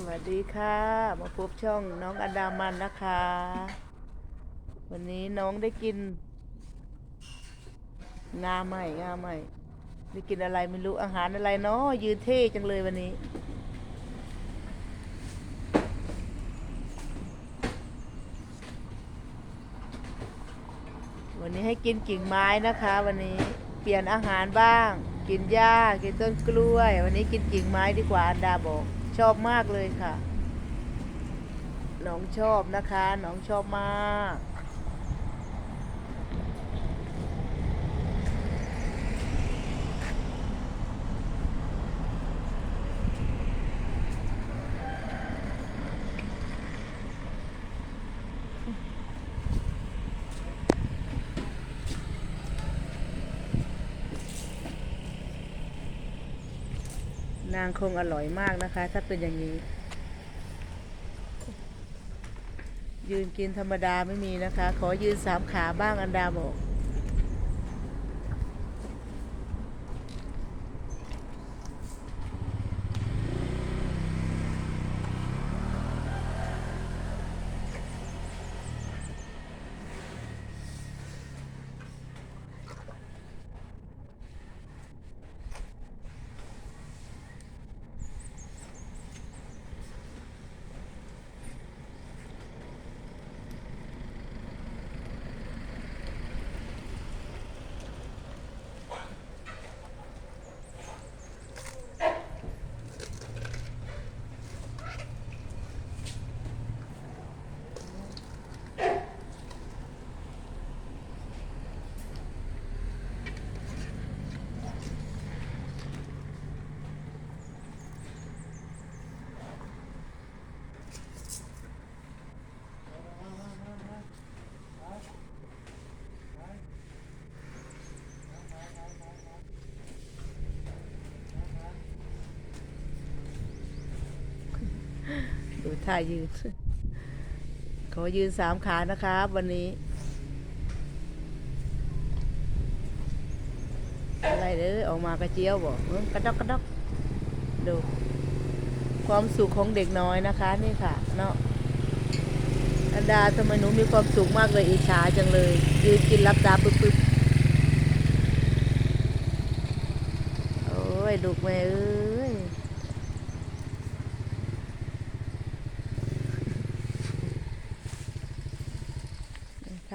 สวัสดีค่ะ มาพบช่องน้องอดามันนะคะ วันนี้น้องได้กิน งาใหม่งาใหม่ได้กินอะไรไม่รู้อาหารอะไรเนาะยืนเท่จังเลยวันนี้ วันนี้ให้กินกิ่งไม้นะคะ วันนี้เปลี่ยนอาหารบ้าง กินหญ้ากินต้นกล้วย วันนี้กินกิ่งไม้ดีกว่าอันดาบอก ชอบมากเลยค่ะ น้องชอบนะคะ น้องชอบมาก นางคงอร่อยมากนะคะ ถ้าเป็นอย่างนี้ ยืนกินธรรมดาไม่มีนะคะ ขอยืนสามขาบ้างอันดาบอก ดูท่ายืน ขอยืนสามขานะครับ วันนี้อะไรเด้อออกมากระเจียวบอกกระดอกกระดอกดู ความสุขของเด็กน้อยนะคะ นี่ค่ะ เนาะอันดาทำไมหนูมีความสุขมากเลยอิจฉาจังเลย ยืนกินรับตาปึ๊บปึ๊บโอ้ยลูกแม่เอ้ย ถ้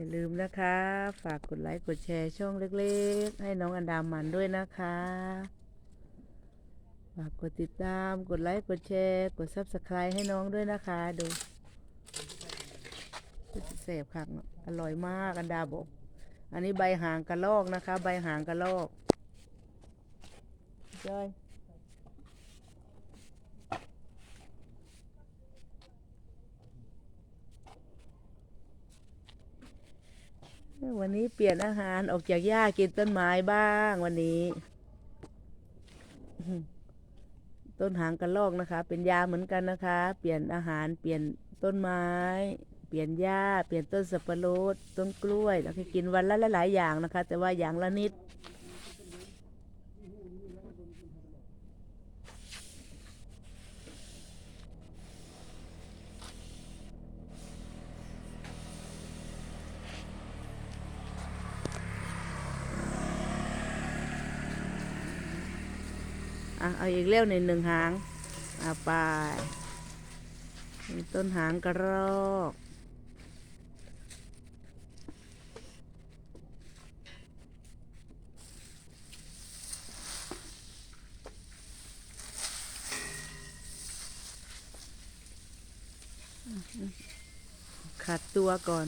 อย่าลืมนะคะ ฝากกดไลค์กดแชร์ช่องเล็กๆ ให้น้องอันดามันด้วยนะคะ ฝากกดติดตามกดไลค์กดแชร์กด subscribe ให้น้องด้วยนะคะ ดูเสพค่ะอร่อยมากอันดาบอก อันนี้ใบหางกระลอกนะคะ ใบหางกระลอกจอย วันนี้เปลี่ยนอาหารออกจากหญ้ากินต้นไม้บ้างวันนี้ ต้นหางกระรอกนะคะ เป็นยาเหมือนกันนะคะ เปลี่ยนอาหารเปลี่ยนต้นไม้ เปลี่ยนหญ้า เปลี่ยนต้นสับปะรดต้นกล้วยแล้วก็กินวันละหลายๆอย่างนะคะ แต่ว่าอย่างละนิดะเอาอีกเลี้ยวหนึ่งหนึ่งหางเอาไปมีต้นหางกระรอกขัดตัวก่อน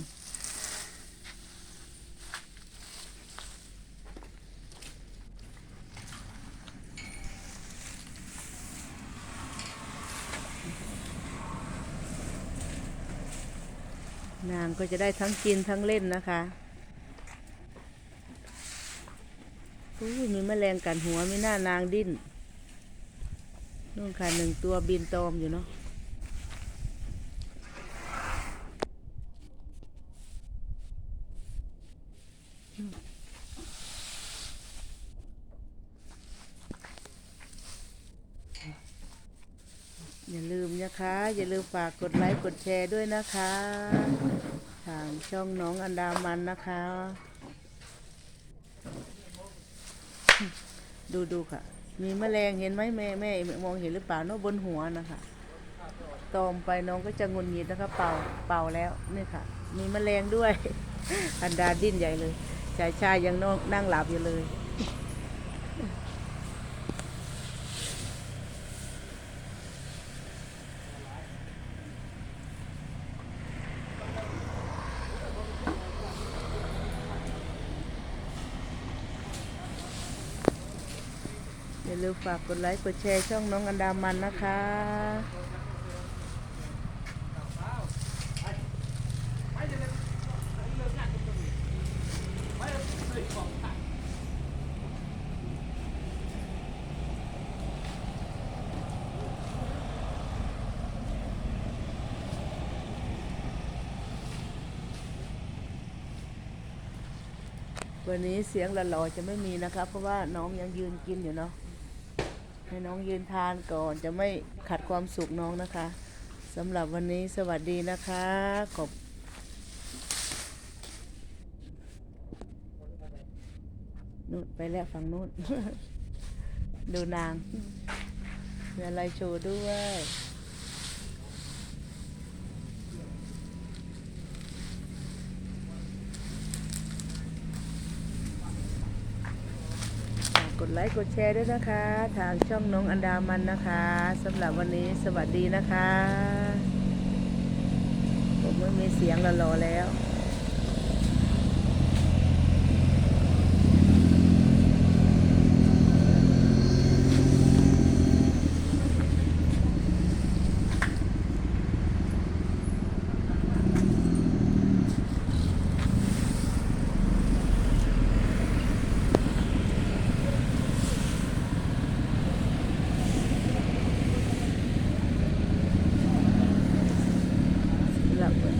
นางก็จะได้ทั้งกินทั้งเล่นนะคะอุ้ยมีแมลงกัดหัวมีหน้านางดิ้นนู่นค่ะหนึ่งตัวบินตอมอยู่เนาะ อย่าลืมนะคะ อย่าลืมฝากกดไลค์กดแชร์ด้วยนะคะ ทางช่องน้องอันดามันนะคะ ดูดูค่ะ มีแมลงเห็นไหมแม่แม่มองเห็นหรือเปล่าเนาะบนหัวนะคะตอมไปน้องก็จะงุนงิดนะคะเป่าเป่าแล้วนี่ค่ะ มีแมลงด้วย อันดาดิ้นใหญ่เลยชายชายยังนอนนั่งหลับอยู่เลย ลืมฝากกดไลค์กดแชร์ช่องน้องอันดามันนะคะ วันนี้เสียงหล่อๆจะไม่มีนะคะ เพราะว่าน้องยังยืนกินอยู่เนาะ ให้น้องยืนทานก่อนจะไม่ขัดความสุขน้องนะคะสำหรับวันนี้สวัสดีนะคะขอบนู่นไปแล้วฝั่งนู้น ดูนางมีอะไรโชว์ด้วย ฝากก ดไลค์กดแชร์ด้วยนะคะ ทางช่องน้องอันดามันนะคะสำหรับวันนี้สวัสดีนะคะ ผมไม่มีเสียงรอๆแล้ว สำหรับวัน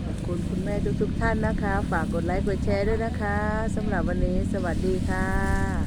ขอบคุณ คุณแม่ทุกๆท่านนะคะ ฝากกดไลค์กดแชร์ด้วยนะคะสำหรับวันนี้สวัสดีค่ะ